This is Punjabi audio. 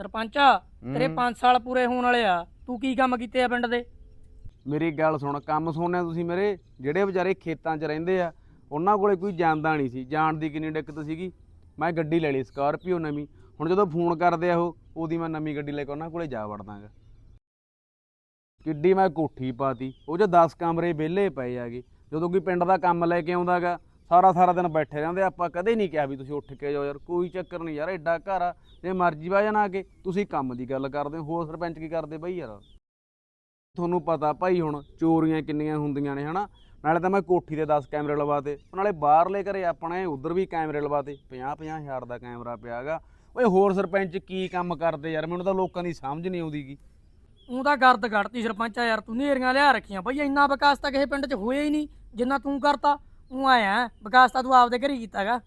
ਸਰਪੰਚ ਤੇਰੇ 5 ਸਾਲ ਪੂਰੇ ਹੋਣ ਵਾਲੇ ਆ। ਤੂੰ ਕੀ ਕੰਮ ਕੀਤੇ ਆ ਪਿੰਡ ਦੇ? ਮੇਰੀ ਗੱਲ ਸੁਣ ਕੰਮ ਸੁਣਿਆ ਤੁਸੀਂ ਮੇਰੇ? ਜਿਹੜੇ ਵਿਚਾਰੇ ਖੇਤਾਂ 'ਚ ਰਹਿੰਦੇ ਆ ਉਹਨਾਂ ਕੋਲੇ ਕੋਈ ਜਾਂਦਾ ਨਹੀਂ ਸੀ। ਜਾਣ ਦੀ ਕਿੰਨੀ ਦਿੱਕਤ ਸੀਗੀ। ਮੈਂ ਗੱਡੀ ਲੈ ਲਈ ਸਕਾਰਪੀਓ ਨਵੀਂ। ਹੁਣ ਜਦੋਂ ਫੋਨ ਕਰਦੇ ਆ ਉਹ ਉਹਦੀ ਮੈਂ ਨਵੀਂ ਗੱਡੀ ਲੈ ਕੇ ਉਹਨਾਂ ਕੋਲੇ ਜਾ ਵੜਦਾਗਾ। ਕਿੱਡੀ ਮੈਂ ਕੋਠੀ ਪਾਤੀ। ਉਹ 'ਚ 10 ਕਮਰੇ ਵਿਹਲੇ ਪਏ ਆਗੇ ਜਦੋਂ ਕੋਈ ਪਿੰਡ ਦਾ ਕੰਮ ਲੈ ਕੇ ਆਉਂਦਾਗਾ ਸਾਰਾ ਸਾਰਾ ਦਿਨ ਬੈਠੇ ਰਹਿੰਦੇ ਆਪਾਂ ਕਦੇ ਨਹੀਂ ਕਿਹਾ ਵੀ ਤੁਸੀਂ ਉੱਠ ਕੇ ਜਾਓ ਯਾਰ, ਕੋਈ ਚੱਕਰ ਨਹੀਂ ਯਾਰ ਐਡਾ ਘਰ ਆ, ਜੇ ਮਰਜ਼ੀ ਵਾ ਜਾਣਾ ਆ ਕੇ ਤੁਸੀਂ ਕੰਮ ਦੀ ਗੱਲ ਕਰਦੇ ਹੋ, ਹੋਰ ਸਰਪੰਚ ਕੀ ਕਰਦੇ ਬਈ ਯਾਰ? ਤੁਹਾਨੂੰ ਪਤਾ ਭਾਈ ਹੁਣ ਚੋਰੀਆਂ ਕਿੰਨੀਆਂ ਹੁੰਦੀਆਂ ਨੇ, ਹਨਾ? ਨਾਲੇ ਤਾਂ ਮੈਂ ਕੋਠੀ ਦੇ 10 ਕੈਮਰੇ ਲਵਾਤੇ, ਨਾਲੇ ਬਾਹਰਲੇ ਘਰੇ ਆਪਣੇ, ਉਧਰ ਵੀ ਕੈਮਰੇ ਲਵਾਤੇ 50 50 ਹਜ਼ਾਰ ਦਾ ਕੈਮਰਾ ਪਿਆਗਾ ਓਏ ਹੋਰ ਸਰਪੰਚ ਕੀ ਕੰਮ ਕਰਦੇ ਯਾਰ, ਮੈਨੂੰ ਤਾਂ ਲੋਕਾਂ ਦੀ ਸਮਝ ਨਹੀਂ ਆਉਂਦੀਗੀ ਉਹ ਤਾਂ ਗਰਦ ਕੱਢਤੀ ਸਰਪੰਚਾ ਯਾਰ, ਤੂੰ ਨੇਰੀਆਂ ਲਿਆ ਰੱਖੀਆਂ ਬਈ, ਇੰਨਾ ਵਿਕਾਸ ਤਾਂ ਕਿਸੇ ਪਿੰਡ 'ਚ ਹੋਇਆ ਹੀ ਨਹੀਂ, ਜਿੰਨਾ ਤੂੰ ਕਰਤਾ। ਉਹ ਆਇਆ ਵਿਕਾਸ ਤਾਂ ਤੂੰ ਆਪਦੇ ਘਰੇ ਹੀ ਕੀਤਾਗਾ।